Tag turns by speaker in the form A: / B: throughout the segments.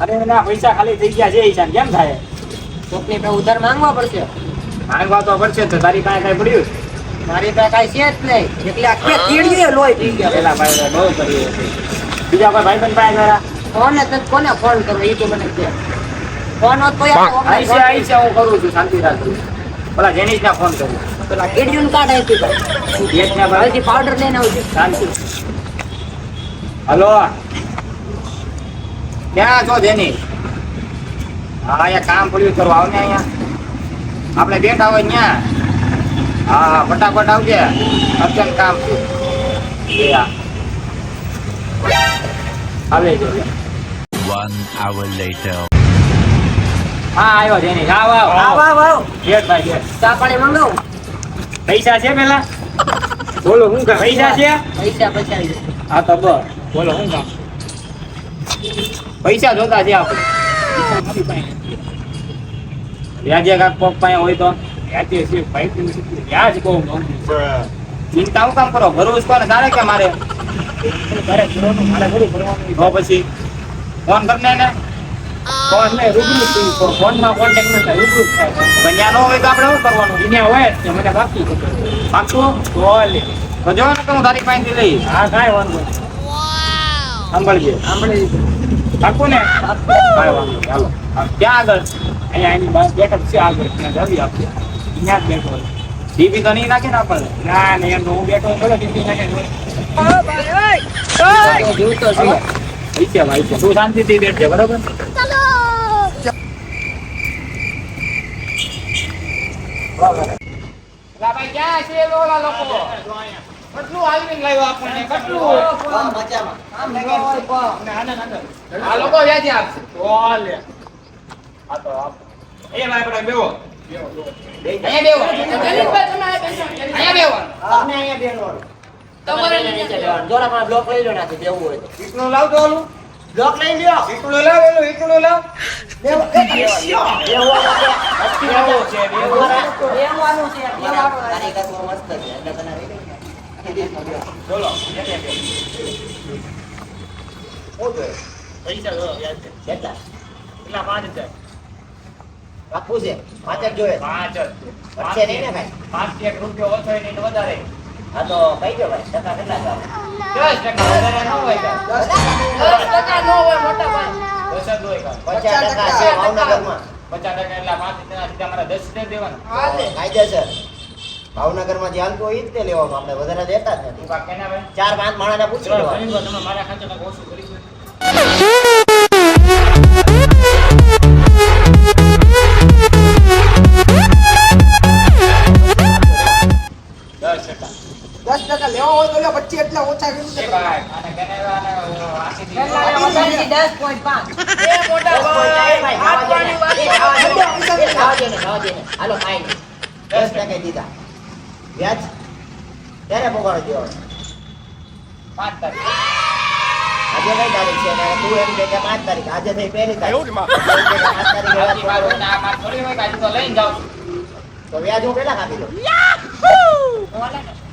A: અરે એના પૈસા ખાલી થઈ ગયા છે ઈશાન કેમ થાય?
B: કોકની પાસે ઉધાર માંગવા પડશે?
A: માંગવા તો પડશે તો તારી પાસે કઈ પડ્યું
B: મારી પાસે કઈ છે જ નહીં. એટલે આખે કીડીએ લોહી પી ગયા.
A: પેલા ભાઈ બહુ કર્યું. બીજા કોઈ ભાઈ પાસે જરા?
B: કોને તને કોને ફોન કરો? એ તો મને કે. ફોન હોત તો યાર ઓમને
A: આઈ છે
B: ફોન
A: આઈ છે હું કરું છું શાંતિ રાખજો પેલા જેનીશ ના ફોન કરું.
B: પેલા કીડીઓને કાઢ આપી ભાઈ
A: ને
B: પાવડર લઈને આવજો.
A: શાંતિ. હલો. ક્યાં છો જેની? હા અહીંયા કામ પડ્યું કરો આવ ને અહીંયા. આપણે બેઠા હોય ત્યાં હા હા ફટાફટ આવજે. અત્યંત કામ હા આવે
C: One hour later.
A: હા આવ્યો જેની. આવ આવ
B: આવ આવ આવ
A: બેઠ ભાઈ બેઠ.
B: ચા પાણી મંગાવું?
A: પૈસા છે પેલા? બોલો શું કામ? પૈસા છે?
B: પૈસા પૈસા
A: હા તો બસ બોલો શું કામ? પૈસા જોતા છે આપણે. વ્યાજે કાક પગ પાસે હોય તો વ્યાજે છે વ્યાજ બહુ ચિંતા હું કામ કરો? ભરવું કોને તારે કે મારે. તો પછી ફોન કરને ને ફોન ને રૂબરૂ જ થયું. ફોનમાં કોન્ટેક્ટ ન થાય પણ ન હોય તો આપણે શું કરવાનું? દુનિયા હોય જ મને બાકી છે. પાકું તો હું તારી પાસેથી લઈશ. હા, કાંઈ વાંધો સાંભળજે. પાકું ને હાલો. ક્યાં આગળ? અહીંયા એની બહાર બેઠક છે આગળ. ત્યાં જવી આપણે ત્યાં જ બેઠો ડીપી તો નહીં નાખે ને આપણને? ના ને એમ હું બેઠો બોલો ડીપી નાખે
B: જીવતો છે.
A: ભાઈ છે તું શાંતિથી બેઠજે બરોબર? ભાઈ ક્યાં છે ઓલા લોકો? કેટલું આલવીને લાવ્યો આપણને? કેટલું? આ લોકો વ્યાજે આપશે. ઓલે આ તો આપ. એ ભાઈ આપણે બેવો અહીંયા બેવો અહીંયા બેવો
B: આપણે અહીંયા બેસવાનું. તમારે નીચે બેસવાનું. જોરા પણ બ્લોક લઈ લો નાખી દેવું હોય તો.
A: લાવ તો ઓલું.
B: બ્લોક લઈ લ્યો.
A: ઈટલું લાવ એલું લાવ.
B: બેહવાનું છે.
A: બેવો છે બેવો
B: બેહવાનું છે. તારી કસમ મસ્ત છે. એટલે તને
A: બોલો કેટલા બે? પૈસા જો વ્યાજ છે.
B: કેટલા?
A: કેટલા પાંચ હજાર
B: રાખવું છે પાંચ જ જોઈએ
A: પાંચ જ
B: વચ્ચે નહીં ને ભાઈ
A: પાંચ એક રૂપિયો ઓછો હોય ને વધારે
B: હા તો કહી દો ભાઈ ટકા કેટલા છે
A: દસ ટકા વધારે ન હોય
B: દસ ટકા નો હોય મોટા ભાઈ
A: દસ જ હોય
B: પચાસ ટકા છે ભાવનગરમાં
A: પચાસ ટકા એટલે પાંચ ટકા સીધા મારા દસ દેવાના
B: કાયદેસર ભાવનગરમાં જે હાલતું હોય તે લેવાનું આપણે વધારે દેતા જ નથી. ચાર પાંચ માણસને પૂછી
A: તમે મારા ખાતે ઓછું કરી દસ ટકા.
D: લેવા હોય તો લે પચીસ એટલા ઓછા
A: કરી.
B: દસ પોઈન્ટ પાંચ.
D: મોટા ભાઈ હાથવાની વાત
B: હાલો દસ ટકા દીધા. વ્યાજ? ક્યારે દેવાનો
A: પાંચ તારીખ.
B: આજે કઈ તારીખ છે? ને તું એમ કે કે પાંચ તારીખ. આજે થઈ પહેલી તારીખ. પાંચ તારીખે વ્યાજ
A: આજની વાત હોય
B: પગાર
A: ને આ વાત થોડી હોય કે આજે તો લઈને જાઉં
B: તો વ્યાજ હું કેટલા કાપી દઉં?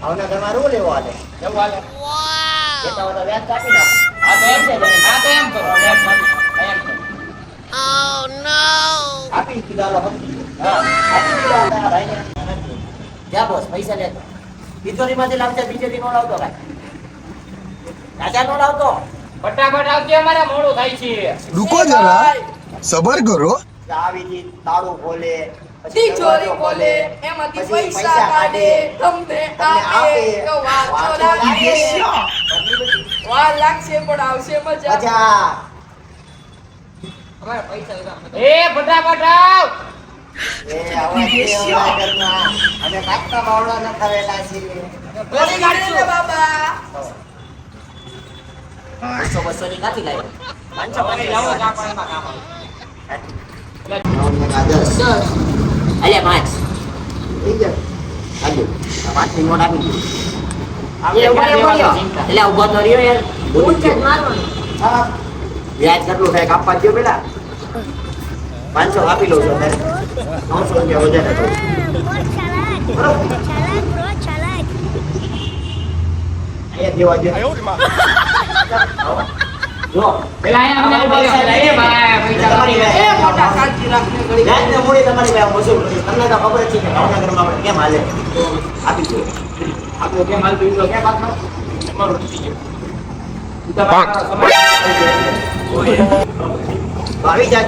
B: ભાવનગરમાં રૂ લેવો હાલે?
A: જવું હાલે.
B: દેતા હોય તો વ્યાજ કાપી નાખો.
A: હા તો એમ તો એમ કરો. એમ કરો.
B: ગયો.
A: હા.
B: આપી દીધા તારા ભાઈને. જા બોસ પૈસા લેતો તિજોરીમાંથી લાવતા બીજેથી નો લાવતો ભાઈ. રાજા નો લાવતો.
A: ફટાફટ આવજે અમારે મોડું થાય છે.
E: રૂકો જરા. સબર કરો.
B: આવી તાળું ખોલે
D: પણ આવશે મજા.
A: ફટાફટ આવ.
B: બસો બસો ની કાથી લાવ્યો પાંચસો અલે પાંચ ઊભો તો રહ્યો યાર. વ્યાજ થાય કાપવા દો પેલા પાંચસો આપી લઉં છું કેમ હાલે આપી
A: આપણે કેમ હાલ બીજું કેમ આપનો તમારું
B: આવી
A: તમે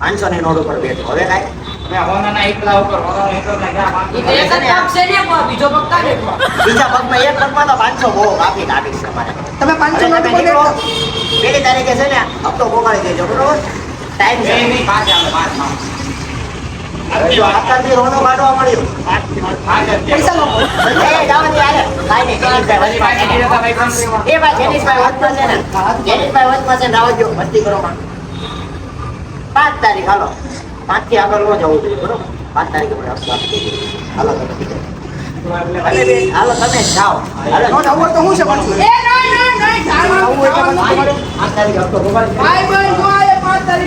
B: પાંચસો ની નોટ ઉપર બેઠો. હવે કાંઈ?
D: બીજા
B: પગમાં એક પગમાં તો પાંચસો બહુ આપીશ તમારે
D: તમે પાંચસો
B: પેલી તારીખે છે ને હપ્તો બોગાડી દેજો બરોબર? ટાઈમ
A: પાંચ
B: તારીખ હાલો. પાંચથી આગળ ન જવું જોઈએ પાંચ તારીખે હાલો તમે જાઓ.
D: તો હું છે
B: પાંચ તારીખ